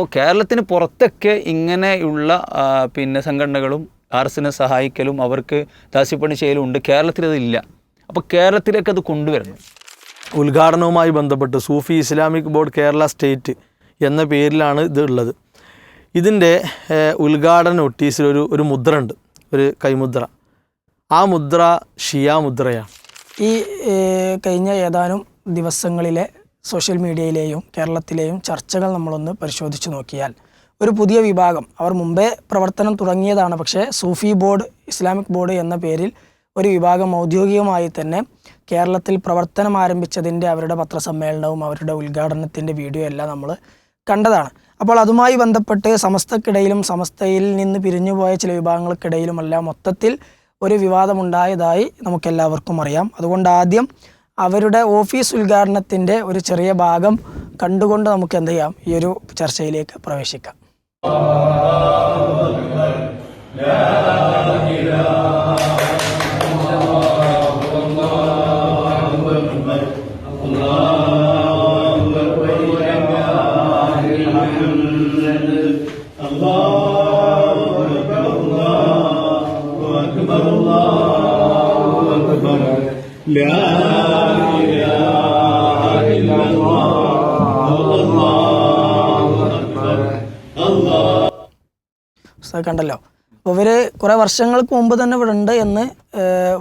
അപ്പോൾ കേരളത്തിന് പുറത്തൊക്കെ ഇങ്ങനെയുള്ള പിന്നെ സംഘടനകളും ആർ എസിനെ സഹായിക്കലും അവർക്ക് ദാസ്യപ്പണി ചെയ്യലും ഉണ്ട് കേരളത്തിൽ അതില്ല അപ്പോൾ കേരളത്തിലേക്ക് അത് കൊണ്ടുവരണം. ഉദ്ഘാടനവുമായി ബന്ധപ്പെട്ട് Sufi Islamic board Kerala state എന്ന പേരിലാണ് ഇത് ഉള്ളത്. ഇതിന്റെ ഉദ്ഘാടന നോട്ടീസിൽ ഒരു ഒരു മുദ്ര ഉണ്ട് ഒരു കൈമുദ്ര. ആ മുദ്ര ഷിയാ മുദ്രയാണ്. ഈ കഴിഞ്ഞ ഏതാനും ദിവസങ്ങളിലെ സോഷ്യൽ മീഡിയയിലെയും കേരളത്തിലെയും ചർച്ചകൾ നമ്മളൊന്ന് പരിശോധിച്ച് നോക്കിയാൽ ഒരു പുതിയ വിഭാഗം അവർ മുമ്പേ പ്രവർത്തനം തുടങ്ങിയതാണ്. പക്ഷേ സൂഫി ബോർഡ് ഇസ്ലാമിക് ബോർഡ് എന്ന പേരിൽ ഒരു വിഭാഗം ഔദ്യോഗികമായി തന്നെ കേരളത്തിൽ പ്രവർത്തനം ആരംഭിച്ചതിന്റെ അവരുടെ പത്രസമ്മേളനവും അവരുടെ ഉദ്ഘാടനത്തിന്റെ വീഡിയോ എല്ലാം നമ്മൾ കണ്ടതാണ്. അപ്പോൾ അതുമായി ബന്ധപ്പെട്ട് സമസ്തക്കിടയിലും സമസ്തയിൽ നിന്ന് പിരിഞ്ഞുപോയ ചില വിഭാഗങ്ങൾക്കിടയിലുമെല്ലാം മൊത്തത്തിൽ ഒരു വിവാദമുണ്ടായതായി നമുക്കെല്ലാവർക്കും അറിയാം. അതുകൊണ്ട് ആദ്യം അവരുടെ ഓഫീസ് ഉദ്ഘാടനത്തിന്റെ ഒരു ചെറിയ ഭാഗം കണ്ടുകൊണ്ട് നമുക്ക് എന്ത് ചെയ്യാം? ഈ ഒരു ചർച്ചയിലേക്ക് പ്രവേശിക്കാം. ഉസ്താദ് കണ്ടല്ലോ. അപ്പോൾ ഇവർ കുറേ വർഷങ്ങൾക്ക് മുമ്പ് തന്നെ ഇവിടെ ഉണ്ട് എന്ന്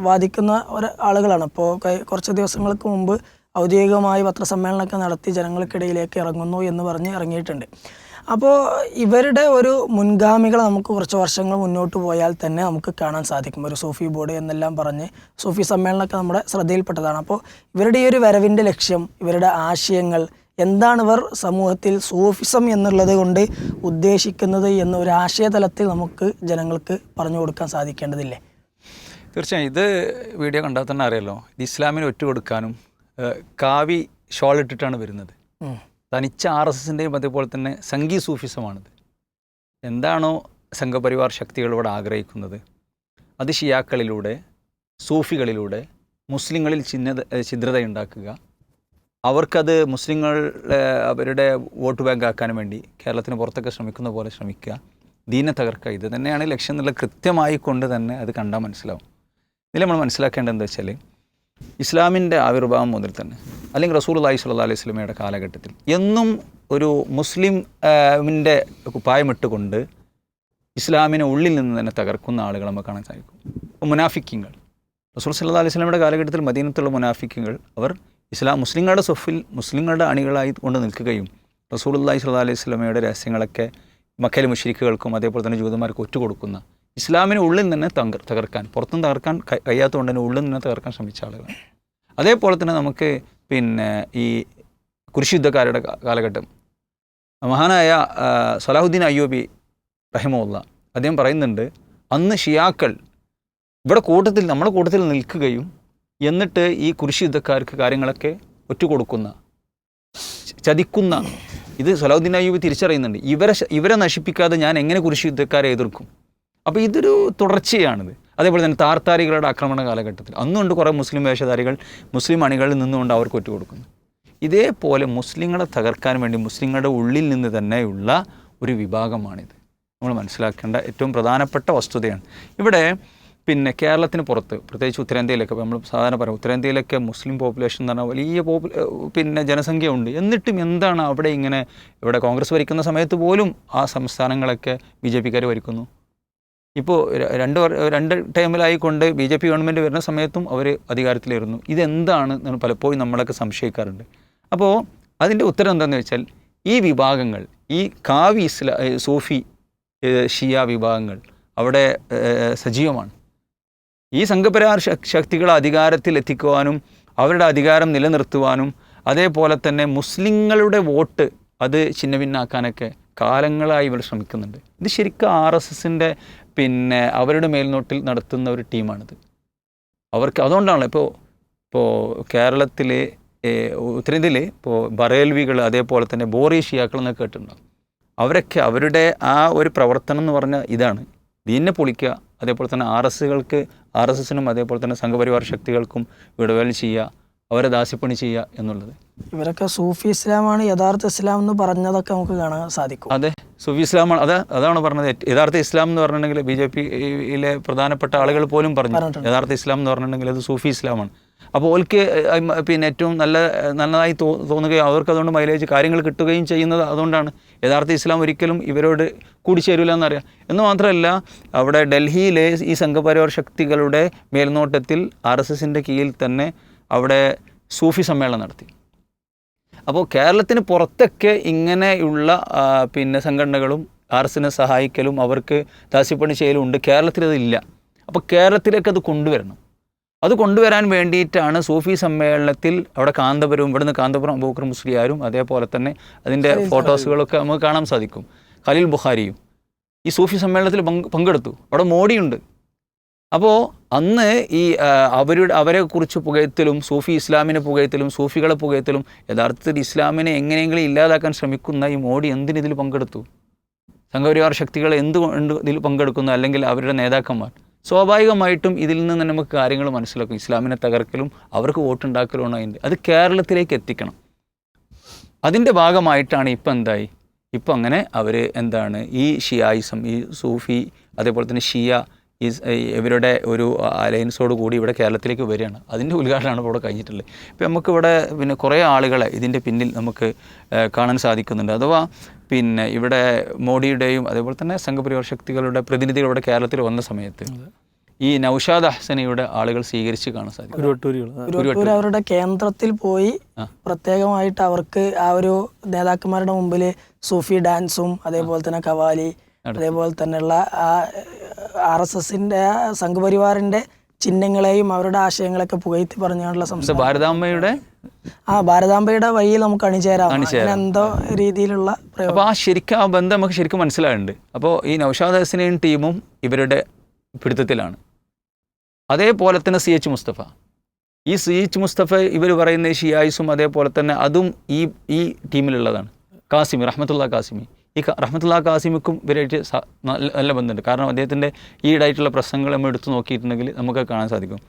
വാദിക്കുന്ന ഒരാളുകളാണ് അപ്പോൾ കുറച്ച് ദിവസങ്ങൾക്ക് മുമ്പ് ഔദ്യോഗികമായി പത്രസമ്മേളനമൊക്കെ നടത്തി ജനങ്ങൾക്കിടയിലേക്ക് ഇറങ്ങുന്നു എന്ന് പറഞ്ഞ് ഇറങ്ങിയിട്ടുണ്ട്. അപ്പോൾ ഇവരുടെ ഒരു മുൻഗാമികൾ നമുക്ക് കുറച്ച് വർഷങ്ങൾ മുന്നോട്ട് പോയാൽ തന്നെ നമുക്ക് കാണാൻ സാധിക്കും. ഒരു സൂഫി ബോർഡ് എന്നെല്ലാം പറഞ്ഞ് സൂഫി സമ്മേളനമൊക്കെ നമ്മുടെ ശ്രദ്ധയിൽപ്പെട്ടതാണ്. അപ്പോൾ ഇവരുടെ ഈ ഒരു വരവിന്റെ ലക്ഷ്യം ഇവരുടെ ആശയങ്ങൾ എന്താണ് ഇവർ സമൂഹത്തിൽ സൂഫിസം എന്നുള്ളത് കൊണ്ട് ഉദ്ദേശിക്കുന്നത് എന്ന ഒരു ആശയതലത്തിൽ നമുക്ക് ജനങ്ങൾക്ക് പറഞ്ഞു കൊടുക്കാൻ സാധിക്കേണ്ടതില്ലേ? തീർച്ചയായും. ഇത് വീഡിയോ കണ്ടാൽ തന്നെ അറിയാലോ. ഇത് ഇസ്ലാമിനെ ഒറ്റ കൊടുക്കാനും കാവി ഷോൾ ഇട്ടിട്ടാണ് വരുന്നത്. തനിച്ച ആർ എസ് എസിന്റെയും അതേപോലെ തന്നെ സംഗീ സൂഫിസമാണിത്. എന്താണോ സംഘപരിവാർ ശക്തികളോട് ആഗ്രഹിക്കുന്നത്? അത് ഷിയാക്കളിലൂടെ സൂഫികളിലൂടെ മുസ്ലിങ്ങളിൽ ചിഹ്നത ഏഹ്, ഛിദ്രതയുണ്ടാക്കുക. അവർക്കത് മുസ്ലിങ്ങൾ അവരുടെ വോട്ട് ബാങ്ക് ആക്കാൻ വേണ്ടി കേരളത്തിന് പുറത്തൊക്കെ ശ്രമിക്കുന്ന പോലെ ശ്രമിക്കുക. ദീനെ തകർക്കുക. ഇത് തന്നെയാണ് ലക്ഷ്യം എന്നുള്ള കൃത്യമായി കൊണ്ട് തന്നെ അത് കണ്ടാൽ മനസ്സിലാവും. ഇതിൽ നമ്മൾ മനസ്സിലാക്കേണ്ടത് എന്താ വെച്ചാൽ ഇസ്ലാമിന്റെ ആവിർഭാവം മുതൽ തന്നെ അല്ലെങ്കിൽ റസൂൽ അള്ളഹി സ്വല്ലാ അലൈഹി സ്വലമയുടെ കാലഘട്ടത്തിൽ എന്നും ഒരു മുസ്ലിം മിന്റെ കുപ്പായമിട്ടുകൊണ്ട് ഇസ്ലാമിനെ ഉള്ളിൽ നിന്ന് തന്നെ തകർക്കുന്ന ആളുകൾ നമുക്ക് കാണാൻ സാധിക്കും. മുനാഫിക്കിങ്ങൾ റസൂൽ സല്ലാ അലൈഹി സ്വലമയുടെ കാലഘട്ടത്തിൽ മദീനത്തുള്ള മുനാഫിക്കുകൾ അവർ ഇസ്ലാം മുസ്ലിങ്ങളുടെ സൊഫിൽ മുസ്ലിങ്ങളുടെ അണികളായി കൊണ്ട് നിൽക്കുകയും അള്ളഹി സ്വല്ലാ അലൈഹി സ്വലമയുടെ രഹസ്യങ്ങളൊക്കെ മക്കയിലെ മുഷരിക്കുകൾക്കും അതേപോലെ തന്നെ ജൂതന്മാർക്ക് ഒറ്റുകൊടുക്കുന്ന ഇസ്ലാമിന് ഉള്ളിൽ നിന്ന് തകർ തകർക്കാൻ പുറത്തും തകർക്കാൻ കഴി- കഴിയാത്തതുകൊണ്ട് തന്നെ ഉള്ളിൽ നിന്ന് തകർക്കാൻ ശ്രമിച്ച ആളുകളാണ്. അതേപോലെ തന്നെ നമുക്ക് പിന്നെ ഈ കുരിശുദ്ധക്കാരുടെ കാലഘട്ടം. മഹാനായ സലാഹുദ്ദീൻ അയ്യൂബി റഹിമുല്ല അദ്ദേഹം പറയുന്നുണ്ട് അന്ന് ഷിയാക്കൾ ഇവിടെ കൂട്ടത്തിൽ നമ്മുടെ കൂട്ടത്തിൽ നിൽക്കുകയും എന്നിട്ട് ഈ കുരിശ് യുദ്ധക്കാർക്ക് കാര്യങ്ങളൊക്കെ ഒറ്റ കൊടുക്കുന്ന ചതിക്കുന്ന ഇത് സലാഹുദ്ദീൻ അയ്യൂബി തിരിച്ചറിയുന്നുണ്ട്. ഇവരെ ഇവരെ നശിപ്പിക്കാതെ ഞാൻ എങ്ങനെ കുരിശ് യുദ്ധക്കാരെ എതിർക്കും? അപ്പോൾ ഇതൊരു തുടർച്ചയാണിത്. അതേപോലെ തന്നെ താർത്താരികളുടെ ആക്രമണ കാലഘട്ടത്തിൽ. അന്നുകൊണ്ട് കുറേ മുസ്ലിം വേഷധാരികൾ മുസ്ലിം അണികളിൽ നിന്നുകൊണ്ട് അവർക്ക് ഒറ്റുകൊടുക്കുന്നു ഇതേപോലെ മുസ്ലിങ്ങളെ തകർക്കാൻ വേണ്ടി മുസ്ലിങ്ങളുടെ ഉള്ളിൽ നിന്ന് തന്നെയുള്ള ഒരു വിഭാഗമാണിത്. നമ്മൾ മനസ്സിലാക്കേണ്ട ഏറ്റവും പ്രധാനപ്പെട്ട വസ്തുതയാണ്. ഇവിടെ പിന്നെ കേരളത്തിന് പുറത്ത് പ്രത്യേകിച്ച് ഉത്തരേന്ത്യയിലൊക്കെ നമ്മൾ സാധാരണ പറയാം ഉത്തരേന്ത്യയിലൊക്കെ മുസ്ലിം പോപ്പുലേഷൻ എന്ന് പറഞ്ഞാൽ വലിയ പോപ്പു പിന്നെ ജനസംഖ്യ ഉണ്ട് എന്നിട്ടും എന്താണ് അവിടെ ഇങ്ങനെ ഇവിടെ കോൺഗ്രസ് ഭരിക്കുന്ന സമയത്ത് പോലും ആ സംസ്ഥാനങ്ങളൊക്കെ ബി ജെ പിക്കാർ ഭരിക്കുന്നു? ഇപ്പോൾ രണ്ട് രണ്ട് ടൈമിലായിക്കൊണ്ട് ബി ജെ പി ഗവൺമെന്റ് വരുന്ന സമയത്തും അവർ അധികാരത്തിലായിരുന്നു ഇതെന്താണ് പലപ്പോഴും നമ്മളൊക്കെ സംശയിക്കാറുണ്ട്. അപ്പോൾ അതിന്റെ ഉത്തരം എന്താണെന്ന് വെച്ചാൽ ഈ വിഭാഗങ്ങൾ ഈ കാവി ഇസ്ലാ സൂഫി ഷിയ വിഭാഗങ്ങൾ അവിടെ സജീവമാണ്. ഈ സംഘപരിവാർ ശക്- ശക്തികളെ അധികാരത്തിൽ എത്തിക്കുവാനും അവരുടെ അധികാരം നിലനിർത്തുവാനും അതേപോലെ തന്നെ മുസ്ലിങ്ങളുടെ വോട്ട് അത് ഛിന്നഭിന്നാക്കാനൊക്കെ കാലങ്ങളായി ഇവർ ശ്രമിക്കുന്നുണ്ട്. ഇത് ശരിക്കും ആർ എസ് എസിന്റെ പിന്നെ അവരുടെ മേൽനോട്ടിൽ നടത്തുന്ന ഒരു ടീമാണിത്. അവർക്ക് അതുകൊണ്ടാണ് ഇപ്പോൾ ഇപ്പോൾ കേരളത്തിലെ ഉത്തരേന്ത്യയിൽ ഇപ്പോൾ ബറേൽവികൾ അതേപോലെ തന്നെ ബോറീഷിയാക്കൾ എന്നൊക്കെ കേട്ടിട്ടുണ്ടാകും അവരൊക്കെ അവരുടെ ആ ഒരു പ്രവർത്തനം എന്ന് പറഞ്ഞാൽ ഇതാണ്. ദീനെ പൊളിക്കുക. അതേപോലെ തന്നെ ആർ എസ്സുകൾക്ക് ആർ എസ് എസിനും അതേപോലെ തന്നെ സംഘപരിവാർ ശക്തികൾക്കും വിടവേൽ ചെയ്യുക അവരെ ദാസ്യപ്പണി ചെയ്യുക എന്നുള്ളത്. ഇവരൊക്കെ സൂഫി ഇസ്ലാമാണ് യഥാർത്ഥ ഇസ്ലാം എന്ന് പറഞ്ഞതൊക്കെ നമുക്ക് കാണാൻ സാധിക്കും. അതെ സൂഫി ഇസ്ലാമാണ് അതെ അതാണ് പറഞ്ഞത്. യഥാർത്ഥ ഇസ്ലാം എന്ന് പറഞ്ഞിട്ടുണ്ടെങ്കിൽ ബി ജെ പിയിലെ പ്രധാനപ്പെട്ട ആളുകൾ പോലും പറഞ്ഞു. യഥാർത്ഥ ഇസ്ലാം എന്ന് പറഞ്ഞിട്ടുണ്ടെങ്കിൽ അത് സൂഫി ഇസ്ലാമാണ്. അപ്പോൾ ഓൽക്ക് പിന്നെ ഏറ്റവും നല്ല നല്ലതായി തോ തോന്നുകയും അവർക്ക് അതുകൊണ്ട് മൈലേജ് കാര്യങ്ങൾ കിട്ടുകയും ചെയ്യുന്നത് അതുകൊണ്ടാണ്. യഥാർത്ഥ ഇസ്ലാം ഒരിക്കലും ഇവരോട് കൂടിച്ചേരില്ല എന്നറിയാം. എന്ന് മാത്രമല്ല അവിടെ ഡൽഹിയിലെ ഈ സംഘപരിവാർ ശക്തികളുടെ മേൽനോട്ടത്തിൽ ആർ എസ് എസിന്റെ കീഴിൽ തന്നെ അവിടെ സൂഫി സമ്മേളനം നടത്തി. അപ്പോൾ കേരളത്തിന് പുറത്തൊക്കെ ഇങ്ങനെയുള്ള പിന്നെ സംഘടനകളും ആർ എസിനെ സഹായിക്കലും അവർക്ക് ദാസ്യപ്പണി ചെയ്യലും ഉണ്ട്. കേരളത്തിലതില്ല. അപ്പോൾ കേരളത്തിലേക്ക് അത് കൊണ്ടുവരണം. അത് കൊണ്ടുവരാൻ വേണ്ടിയിട്ടാണ് സൂഫി സമ്മേളനത്തിൽ അവിടെ കാന്തപുരവും ഇവിടുന്ന് കാന്തപുരം അബൂക്കർ മുസ്ലിയാരും അതേപോലെ തന്നെ അതിന്റെ ഫോട്ടോസുകളൊക്കെ നമുക്ക് കാണാൻ സാധിക്കും. ഖലീൽ ബുഖാരിയും. ഈ സൂഫി സമ്മേളനത്തിൽ പങ്കെടുത്തു. അവിടെ മോഡിയുണ്ട്. അപ്പോൾ അന്ന് ഈ അവരുടെ അവരെ കുറിച്ച് പുകയത്തിലും സൂഫി ഇസ്ലാമിനെ പുകയത്തിലും സൂഫികളെ പുകയത്തിലും യഥാർത്ഥത്തിൽ ഇസ്ലാമിനെ എങ്ങനെയെങ്കിലും ഇല്ലാതാക്കാൻ ശ്രമിക്കുന്ന ഈ മോഡി എന്തിന് ഇതിൽ പങ്കെടുത്തു? സംഘപരിവാർ ശക്തികൾ എന്തുകൊണ്ട് ഇതിൽ പങ്കെടുക്കുന്നു? അല്ലെങ്കിൽ അവരുടെ നേതാക്കന്മാർ? സ്വാഭാവികമായിട്ടും ഇതിൽ നിന്ന് നമുക്ക് കാര്യങ്ങൾ മനസ്സിലാക്കും. ഇസ്ലാമിനെ തകർക്കലും അവർക്ക് വോട്ടുണ്ടാക്കലുമാണ് അതിന്റെ. അത് കേരളത്തിലേക്ക് എത്തിക്കണം. അതിന്റെ ഭാഗമായിട്ടാണ് ഇപ്പം എന്തായി? ഇപ്പം അങ്ങനെ അവർ എന്താണ് ഈ ഷിയായിസം ഈ സൂഫി അതേപോലെ തന്നെ ഷിയ ഈ ഇവരുടെ ഒരു അലയൻസോട് കൂടി ഇവിടെ കേരളത്തിലേക്ക് വരികയാണ്. അതിന്റെ ഉദ്ഘാടനമാണ് ഇവിടെ കഴിഞ്ഞിട്ടുള്ളത്. ഇപ്പം നമുക്കിവിടെ പിന്നെ കുറേ ആളുകളെ ഇതിന്റെ പിന്നിൽ നമുക്ക് കാണാൻ സാധിക്കുന്നുണ്ട്. അഥവാ പിന്നെ ഇവിടെ മോഡിയുടെയും അതേപോലെ തന്നെ സംഘപരിവാർ ശക്തികളുടെ പ്രതിനിധികൾ ഇവിടെ കേരളത്തിൽ വന്ന സമയത്ത് ഈ നൗഷാദ് അഹ്സനയുടെ ആളുകൾ സ്വീകരിച്ച് കാണാൻ സാധിക്കും. അവരുടെ കേന്ദ്രത്തിൽ പോയി. പ്രത്യേകമായിട്ട് അവർക്ക് ആ ഒരു നേതാക്കന്മാരുടെ മുമ്പിൽ സൂഫി ഡാൻസും അതേപോലെ തന്നെ കവാലി അതേപോലെ തന്നെയുള്ള ആ ആർ എസ് എസിന്റെ സംഘപരിവാറിന്റെ ചിഹ്നങ്ങളെയും അവരുടെ ആശയങ്ങളൊക്കെ പുകഴ്ത്തി പറഞ്ഞുകൊണ്ടുള്ള സംസ്ഥാന ഭാരതാമ്മയുടെ ആ ഭാരതാംബയുടെ വഴിയിൽ നമുക്ക് അണിചേരാം. എന്തോ രീതിയിലുള്ള അപ്പോൾ ആ ശരിക്കും ആ ബന്ധം നമുക്ക് ശരിക്കും മനസ്സിലാകുന്നുണ്ട് അപ്പോൾ ഈ നൗഷാദ് ഹസനെയും ടീമും ഇവരുടെ പിടുത്തത്തിലാണ്. അതേപോലെ തന്നെ സി എച്ച് മുസ്തഫ. ഈ സി എച്ച് മുസ്തഫ ഇവർ പറയുന്ന ഷിയായിസും അതേപോലെ തന്നെ അതും ഈ ഈ ടീമിലുള്ളതാണ്. കാസിമി റഹ്മത്തുള്ള കാസിമി. ഈ റഹ്മത്തുള്ള കാസിമിക്കും ഇവരായിട്ട് നല്ല ബന്ധമുണ്ട്. കാരണം അദ്ദേഹത്തിന്റെ ഈടായിട്ടുള്ള പ്രസംഗങ്ങൾ നമ്മൾ എടുത്തു നോക്കിയിട്ടുണ്ടെങ്കിൽ നമുക്ക് കാണാൻ സാധിക്കും.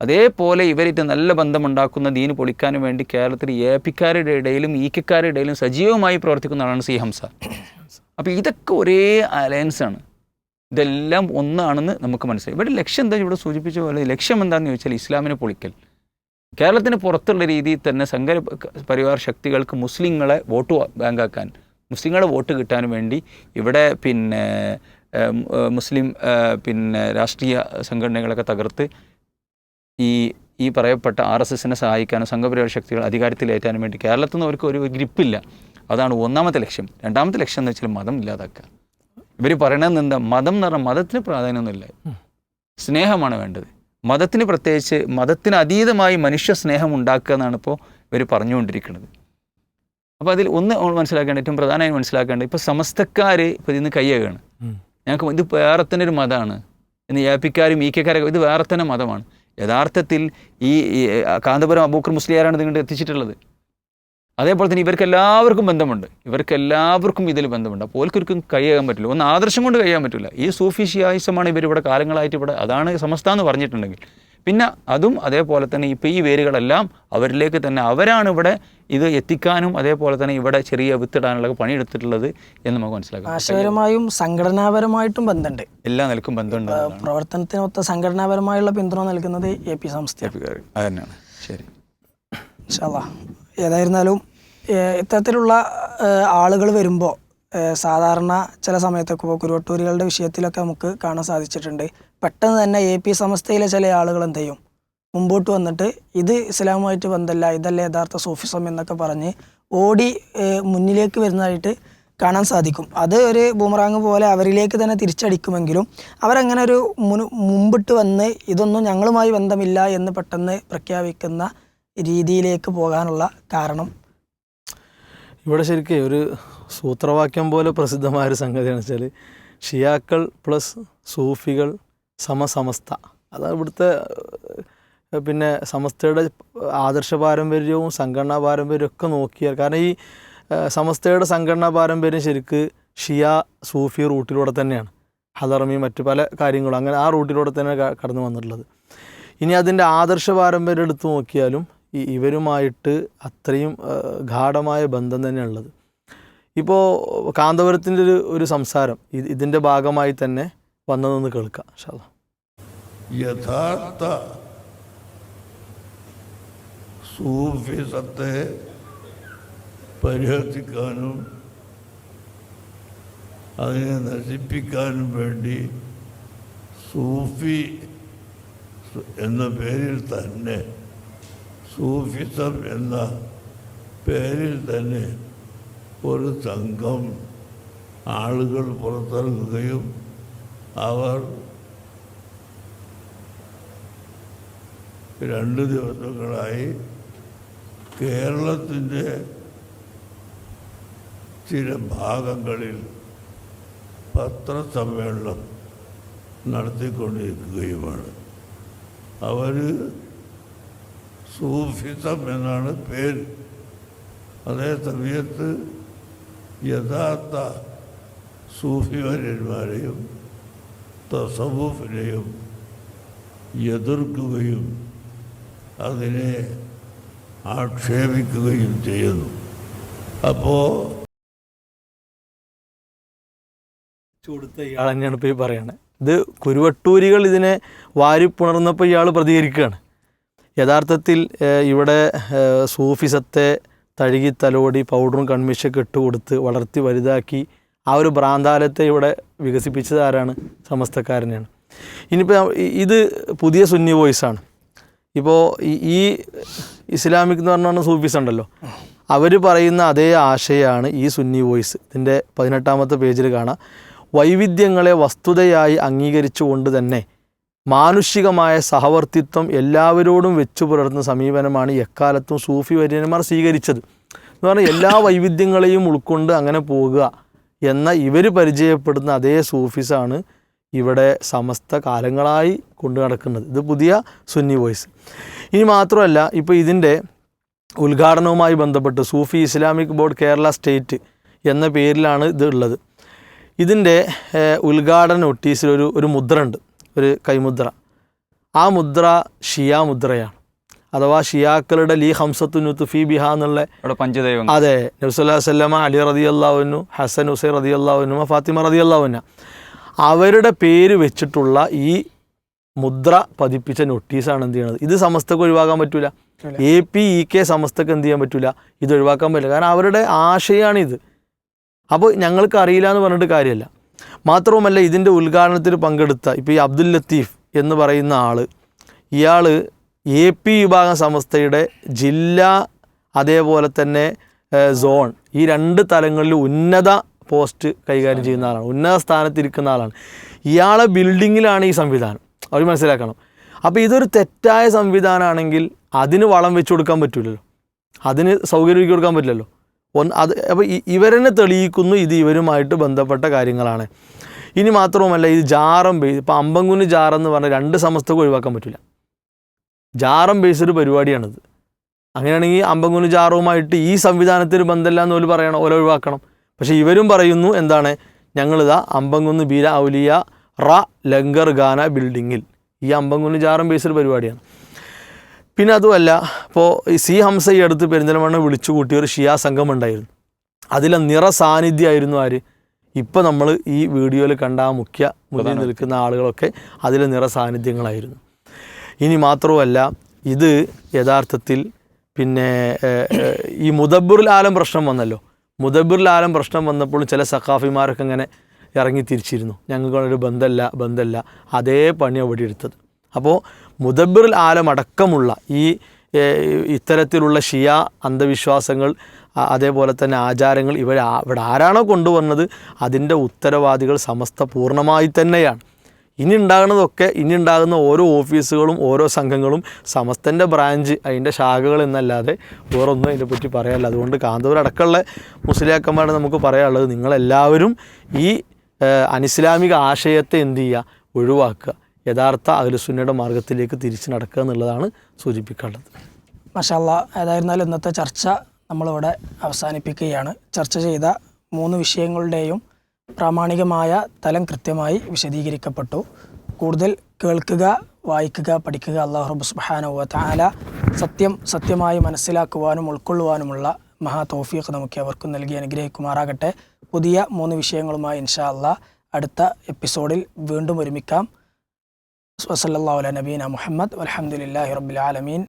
അതേപോലെ ഇവരിത് നല്ല ബന്ധമുണ്ടാക്കുന്ന ദീന് പൊളിക്കാനും വേണ്ടി കേരളത്തിൽ എ പിക്കാരുടെ ഇടയിലും ഈക്കക്കാരുടെ കെക്കാരുടെ ഇടയിലും സജീവമായി പ്രവർത്തിക്കുന്ന ആളാണ് സി ഹംസ. അപ്പോൾ ഇതൊക്കെ ഒരേ അലയൻസ് ആണ്. ഇതെല്ലാം ഒന്നാണെന്ന് നമുക്ക് മനസ്സിലായി. ഇവിടെ ലക്ഷ്യം എന്താ? ഇവിടെ സൂചിപ്പിച്ച പോലെ ലക്ഷ്യം എന്താണെന്ന് ചോദിച്ചാൽ ഇസ്ലാമിനെ പൊളിക്കൽ. കേരളത്തിന് പുറത്തുള്ള രീതിയിൽ തന്നെ സംഘര പരിവാർ ശക്തികൾക്ക് മുസ്ലിങ്ങളെ വോട്ട് ബാങ്കാക്കാൻ മുസ്ലിങ്ങളെ വോട്ട് കിട്ടാൻ വേണ്ടി ഇവിടെ പിന്നെ മുസ്ലിം പിന്നെ രാഷ്ട്രീയ സംഘടനകളൊക്കെ തകർത്ത് ഈ ഈ പറയപ്പെട്ട ആർ എസ് എസിനെ സഹായിക്കാനും സംഘപരിവാർ ശക്തികൾ അധികാരത്തിലേറ്റാനും വേണ്ടി കേരളത്തിൽ നിന്ന് അവർക്ക് ഒരു ഗ്രിപ്പില്ല. അതാണ് ഒന്നാമത്തെ ലക്ഷ്യം. രണ്ടാമത്തെ ലക്ഷ്യം എന്ന് വെച്ചാൽ മതം ഇല്ലാതാക്കുക. ഇവർ പറയണത് എന്താ? മതം എന്ന് പറഞ്ഞാൽ മതത്തിന് പ്രാധാന്യമൊന്നുമില്ല. സ്നേഹമാണ് വേണ്ടത്. മതത്തിന് പ്രത്യേകിച്ച് മതത്തിന് അതീതമായി മനുഷ്യ സ്നേഹം ഉണ്ടാക്കുക എന്നാണ് ഇപ്പോൾ ഇവർ പറഞ്ഞുകൊണ്ടിരിക്കുന്നത്. അപ്പോൾ അതിൽ ഒന്ന് മനസ്സിലാക്കേണ്ട ഏറ്റവും പ്രധാനമായി മനസ്സിലാക്കേണ്ടത് ഇപ്പോൾ സമസ്തക്കാർ ഇപ്പോൾ ഇതിന് കയ്യേകാണ് ഞങ്ങൾക്ക് ഇത് വേറെ തന്നെ ഒരു മതമാണ്. ഇന്ന് ഏപ്പിക്കാരും ഈ കെക്കാരൊക്കെ ഇത് വേറെ തന്നെ മതമാണ്. യഥാർത്ഥത്തിൽ ഈ കാന്തപുരം അബൂക്കർ മുസ്ലിയാരാണ് നിങ്ങളുടെ എത്തിച്ചിട്ടുള്ളത്. അതേപോലെ തന്നെ ഇവർക്കെല്ലാവർക്കും ബന്ധമുണ്ട്. ഇവർക്കെല്ലാവർക്കും ഇതിൽ ബന്ധമുണ്ട്. അപ്പോൾ ഓൽക്കൊരിക്കും കഴിയാൻ പറ്റില്ല. ഒന്ന് ആദർശം കൊണ്ട് കഴിയാൻ പറ്റില്ല. ഈ സൂഫി ഷിയായിസമാണ് ഇവർ ഇവിടെ കാലങ്ങളായിട്ട് ഇവിടെ അതാണ് സമസ്ത എന്ന് പറഞ്ഞിട്ടുണ്ടെങ്കിൽ. പിന്നെ അതും അതേപോലെ തന്നെ ഇപ്പോൾ ഈ വേരുകളെല്ലാം അവരിലേക്ക് തന്നെ അവരാണ് ഇവിടെ ഇത് എത്തിക്കാനും അതേപോലെ തന്നെ ഇവിടെ ചെറിയ വിത്തിടാനുള്ള പണിയെടുത്തിട്ടുള്ളത് എന്ന് നമുക്ക് മനസ്സിലാക്കാം. ആശയപരമായും സംഘടനാപരമായിട്ടും ബന്ധമുണ്ട്. എല്ലാ നിലക്കും ബന്ധമുണ്ട്. പ്രവർത്തനത്തിനൊത്ത സംഘടനാപരമായുള്ള പിന്തുണ നൽകുന്നത് എ പി സംസ്ഥ അതന്നെയാണ് തന്നെയാണ്. ശരി. ഏതായിരുന്നാലും ഇത്തരത്തിലുള്ള ആളുകൾ വരുമ്പോൾ സാധാരണ ചില സമയത്തൊക്കെ കുരുവട്ടൂരികളുടെ വിഷയത്തിലൊക്കെ നമുക്ക് കാണാൻ സാധിച്ചിട്ടുണ്ട്. പെട്ടെന്ന് തന്നെ എ പി സമസ്തയിലെ ചില ആളുകൾ എന്ത് ചെയ്യും? മുമ്പോട്ട് വന്നിട്ട് ഇത് ഇസ്ലാമുമായിട്ട് ബന്ധമല്ല ഇതല്ല യഥാർത്ഥ സൂഫിസം എന്നൊക്കെ പറഞ്ഞ് ഓടി മുന്നിലേക്ക് വരുന്നതായിട്ട് കാണാൻ സാധിക്കും. അത് ഒരു ബൂമറാങ് പോലെ അവരിലേക്ക് തന്നെ തിരിച്ചടിക്കുമെങ്കിലും അവരങ്ങനെ ഒരു മുൻ മുമ്പിട്ട് വന്ന് ഇതൊന്നും ഞങ്ങളുമായി ബന്ധമില്ല എന്ന് പെട്ടെന്ന് പ്രഖ്യാപിക്കുന്ന രീതിയിലേക്ക് പോകാനുള്ള കാരണം ഇവിടെ ശരിക്കും ഒരു സൂത്രവാക്യം പോലെ പ്രസിദ്ധമായ ഒരു സംഗതിയാണ് വെച്ചാൽ ഷിയാക്കൾ പ്ലസ് സൂഫികൾ സമസമസ്ത. അതാണ് ഇവിടുത്തെ പിന്നെ സമസ്തയുടെ ആദർശ പാരമ്പര്യവും സംഘടനാ പാരമ്പര്യവും ഒക്കെ നോക്കിയാൽ കാരണം ഈ സമസ്തയുടെ സംഘടനാ പാരമ്പര്യം ശരിക്ക് ഷിയ സൂഫി റൂട്ടിലൂടെ തന്നെയാണ്. ഹദർമി മറ്റു പല കാര്യങ്ങളും അങ്ങനെ ആ റൂട്ടിലൂടെ തന്നെ കടന്നു വന്നിട്ടുള്ളത്. ഇനി അതിന്റെ ആദർശ പാരമ്പര്യം എടുത്തു നോക്കിയാലും ഇവരുമായിട്ട് അത്രയും ഗാഠമായ ബന്ധം തന്നെയുള്ളത് ഇപ്പോൾ കാന്തപുരത്തിന്റെ ഒരു ഒരു സംസാരം ഇത് ഇതിന്റെ ഭാഗമായി തന്നെ വന്നതെന്ന് കേൾക്കാം അല്ലാ. യഥാർത്ഥ സൂഫിസത്തെ പരിഹസിക്കാനും അതിനെ നശിപ്പിക്കാനും വേണ്ടി സൂഫി എന്ന പേരിൽ തന്നെ സൂഫിസം എന്ന പേരിൽ തന്നെ ഒരു സംഘം ആളുകൾ പുറത്തിറങ്ങുകയും അവർ രണ്ട് ദിവസങ്ങളായി കേരളത്തിന്റെ ചില ഭാഗങ്ങളിൽ പത്രസമ്മേളനം നടത്തിക്കൊണ്ടിരിക്കുകയുമാണ്. അവർ സൂഫിസം എന്നാണ് പേര്. അതേ സമയത്ത് യഥാർത്ഥ സൂഫിവര്യന്മാരെയും തസവൂഫിനെയും എതിർക്കുകയും അതിനെ ആക്ഷേപിക്കുകയും ചെയ്യുന്നു. അപ്പോൾ കൊടുത്ത ഇയാൾ തന്നെയാണ് ഇപ്പോൾ ഈ പറയണത് ഇത് കുരുവട്ടൂരികൾ ഇതിനെ വാരിപ്പുണർന്നപ്പോൾ ഇയാൾ പ്രതികരിക്കുകയാണ് യഥാർത്ഥത്തിൽ ഇവിടെ സൂഫിസത്തെ തഴുകി തലോടി പൗഡറും കൺമിഷൊക്കെ ഇട്ട് കൊടുത്ത് വളർത്തി വലുതാക്കി ആ ഒരു ഭ്രാന്താലത്തെ ഇവിടെ വികസിപ്പിച്ചത് ആരാണ്? സമസ്തക്കാരനെയാണ്. ഇനിയിപ്പോൾ ഇത് പുതിയ സുന്നി വോയിസാണ്. ഇപ്പോൾ ഈ- ഇസ്ലാമിക് എന്ന് പറഞ്ഞാൽ സൂഫീസ് ഉണ്ടല്ലോ അവർ പറയുന്ന അതേ ആശയമാണ് ഈ സുന്നി വോയിസ്. ഇതിന്റെ പതിനെട്ടാമത്തെ പേജിൽ കാണാം. വൈവിധ്യങ്ങളെ വസ്തുതയായി അംഗീകരിച്ചുകൊണ്ട് തന്നെ മാനുഷികമായ സഹവർത്തിത്വം എല്ലാവരോടും വെച്ചു പുലർത്തുന്ന സമീപനമാണ് എക്കാലത്തും സൂഫി വര്യന്മാർ സ്വീകരിച്ചത്. എന്ന് പറഞ്ഞാൽ എല്ലാ വൈവിധ്യങ്ങളെയും ഉൾക്കൊണ്ട് അങ്ങനെ പോകുക എന്ന ഇവർ പരിചയപ്പെടുന്ന അതേ സൂഫീസാണ് ഇവിടെ സമസ്ത കാലങ്ങളായി കൊണ്ടു നടക്കുന്നത്. ഇത് പുതിയ സുന്നി വോയിസ്. ഇനി മാത്രമല്ല ഇപ്പോൾ ഇതിന്റെ ഉദ്ഘാടനവുമായി ബന്ധപ്പെട്ട് Sufi Islamic board Kerala state എന്ന പേരിലാണ് ഇത് ഉള്ളത്. ഇതിന്റെ ഉദ്ഘാടന നോട്ടീസിൽ ഒരു ഒരു മുദ്ര ഉണ്ട് ഒരു കൈമുദ്ര. ആ മുദ്ര ഷിയാ മുദ്രയാണ്. അഥവാ ഷിയാക്കളുടെ ലീ ഹംസത്തു നുത്തുഫി ബിഹ എന്നുള്ള പഞ്ചദൈവം അതെ നബ്സുല്ലാ അലി റതി അള്ളാഹുനു ഹസൻ ഹുസൈൻ റതി അള്ളാഹുനു ഫാത്തിമ റതി അള്ളാഹുന അവരുടെ പേര് വെച്ചിട്ടുള്ള ഈ മുദ്ര പതിപ്പിച്ച നോട്ടീസാണ് എന്ത് ചെയ്യണത്? ഇത് സമസ്തക്ക് ഒഴിവാക്കാൻ പറ്റൂല. എ പി ഇ കെ സമസ്തക്ക് എന്ത് ചെയ്യാൻ പറ്റൂല. ഇത് ഒഴിവാക്കാൻ പറ്റില്ല. കാരണം അവരുടെ ആശയമാണിത് അപ്പോൾ ഞങ്ങൾക്ക് അറിയില്ല എന്ന് പറഞ്ഞിട്ട് കാര്യമല്ല മാത്രവുമല്ല ഇതിന്റെ ഉദ്ഘാടനത്തിൽ പങ്കെടുത്ത ഇപ്പോൾ ഈ അബ്ദുൽ ലത്തീഫ് എന്ന് പറയുന്ന ആൾ ഇയാൾ എ പി വിഭാഗം സംസ്ഥയുടെ ജില്ല അതേപോലെ തന്നെ സോൺ ഈ രണ്ട് തലങ്ങളിൽ ഉന്നത പോസ്റ്റ് കൈകാര്യം ചെയ്യുന്ന ആളാണ് ഉന്നത സ്ഥാനത്തിരിക്കുന്ന ആളാണ്. ഇയാളെ ബിൽഡിങ്ങിലാണ് ഈ സംവിധാനം. അവർ മനസ്സിലാക്കണം. അപ്പോൾ ഇതൊരു തെറ്റായ സംവിധാനമാണെങ്കിൽ അതിന് വളം വെച്ചു കൊടുക്കാൻ പറ്റില്ലല്ലോ അതിന് സൗകര്യം ഒരുക്കി കൊടുക്കാൻ പറ്റില്ലല്ലോ. ഒന്ന് അത് അപ്പോൾ ഇവരെന്നെ തെളിയിക്കുന്നു ഇത് ഇവരുമായിട്ട് ബന്ധപ്പെട്ട കാര്യങ്ങളാണ്. ഇനി മാത്രവുമല്ല ഇത് ജാറം ബേസ് ഇപ്പോൾ അമ്പങ്കുന്ന് ജാറെന്ന് പറഞ്ഞാൽ രണ്ട് സമസ്തക്കും ഒഴിവാക്കാൻ പറ്റില്ല ജാറം ബേസ്ഡ് പരിപാടിയാണിത്. അങ്ങനെയാണെങ്കിൽ അമ്പങ്കുന്ന് ജാറുമായിട്ട് ഈ സംവിധാനത്തിന് ബന്ധമില്ല എന്ന് ഓൽ പറയണം ഓല ഒഴിവാക്കണം. പക്ഷേ ഇവരും പറയുന്നു എന്താണ് ഞങ്ങളിതാ അമ്പങ്കുന്ന് ബീര ഔലിയ റ ലങ്കർ ഗാന ബിൽഡിങ്ങിൽ ഈ അമ്പങ്കുന്ന് ജാറം ബേസ്ഡ് പരിപാടിയാണ്. പിന്നെ അതുമല്ല ഇപ്പോൾ ഈ സി ഹംസ ഈ അടുത്ത് പെരിന്തൽമണ്ണ വിളിച്ചു കൂട്ടിയ ഒരു ഷിയാ സംഘം ഉണ്ടായിരുന്നു അതിലെ നിറ സാന്നിധ്യമായിരുന്നു ആര്? ഇപ്പോൾ നമ്മൾ ഈ വീഡിയോയിൽ കണ്ട ആ മുഖ്യ മുന്നിൽ നിൽക്കുന്ന ആളുകളൊക്കെ അതിലെ നിറ സാന്നിധ്യങ്ങളായിരുന്നു. ഇനി മാത്രവുമല്ല ഇത് യഥാർത്ഥത്തിൽ പിന്നെ ഈ മുദബ്ബുറിൽ ആലം പ്രശ്നം വന്നല്ലോ. മുദബ്ബുറിൽ ആലം പ്രശ്നം വന്നപ്പോൾ ചില സഖാഫിമാരൊക്കെ ഇങ്ങനെ ഇറങ്ങി തിരിച്ചിരുന്നു. ഞങ്ങൾക്കൊരു ബന്ധമല്ല ബന്ധമല്ല അതേ പണി അവിടെ എടുത്തത്. അപ്പോൾ മുദബ്ബിറുൽ ആലം അടക്കമുള്ള ഈ ഇത്തരത്തിലുള്ള ഷിയ അന്ധവിശ്വാസങ്ങൾ അതേപോലെ തന്നെ ആചാരങ്ങൾ ഇവർ ഇവിടെ ആരാണോ കൊണ്ടുവന്നത് അതിന്റെ ഉത്തരവാദികൾ സമസ്ത പൂർണമായി തന്നെയാണ്. ഇനി ഉണ്ടാകുന്നതൊക്കെ ഇനി ഉണ്ടാകുന്ന ഓരോ ഓഫീസുകളും ഓരോ സംഘങ്ങളും സമസ്തന്റെ ബ്രാഞ്ച് അതിന്റെ ശാഖകൾ എന്നല്ലാതെ വേറൊന്നും അതിനെപ്പറ്റി പറയാനില്ല. അതുകൊണ്ട് കാന്തപുരം അടക്കമുള്ള മുസ്ലിയാക്കന്മാരെ നമുക്ക് പറയാനുള്ളത് നിങ്ങളെല്ലാവരും ഈ അനിസ്ലാമിക ആശയത്തെ എന്തു ചെയ്യുക? ഒഴിവാക്കുക. യഥാർത്ഥ അഖിലുസുന്നയുടെ മാർഗത്തിലേക്ക് തിരിച്ചു നടക്കുക എന്നുള്ളതാണ് സൂചിപ്പിക്കേണ്ടത്. മഷാല്ല ഏതായിരുന്നാലും ഇന്നത്തെ ചർച്ച നമ്മളിവിടെ അവസാനിപ്പിക്കുകയാണ്. ചർച്ച ചെയ്ത മൂന്ന് വിഷയങ്ങളുടെയും പ്രാമാണികമായ തലം കൃത്യമായി വിശദീകരിക്കപ്പെട്ടു. കൂടുതൽ കേൾക്കുക വായിക്കുക പഠിക്കുക അള്ളാഹു റബ്ബ് താല സത്യം സത്യമായി മനസ്സിലാക്കുവാനും ഉൾക്കൊള്ളുവാനുമുള്ള മഹാ തൗഫീഖ് നമുക്ക് അവർക്കും നൽകി അനുഗ്രഹിക്കുമാറാകട്ടെ. പുതിയ മൂന്ന് വിഷയങ്ങളുമായി ഇൻഷാ അള്ളാഹ് അടുത്ത എപ്പിസോഡിൽ വീണ്ടും ഒരുമിക്കാം. وصلى الله على نبينا محمد والحمد لله رب العالمين.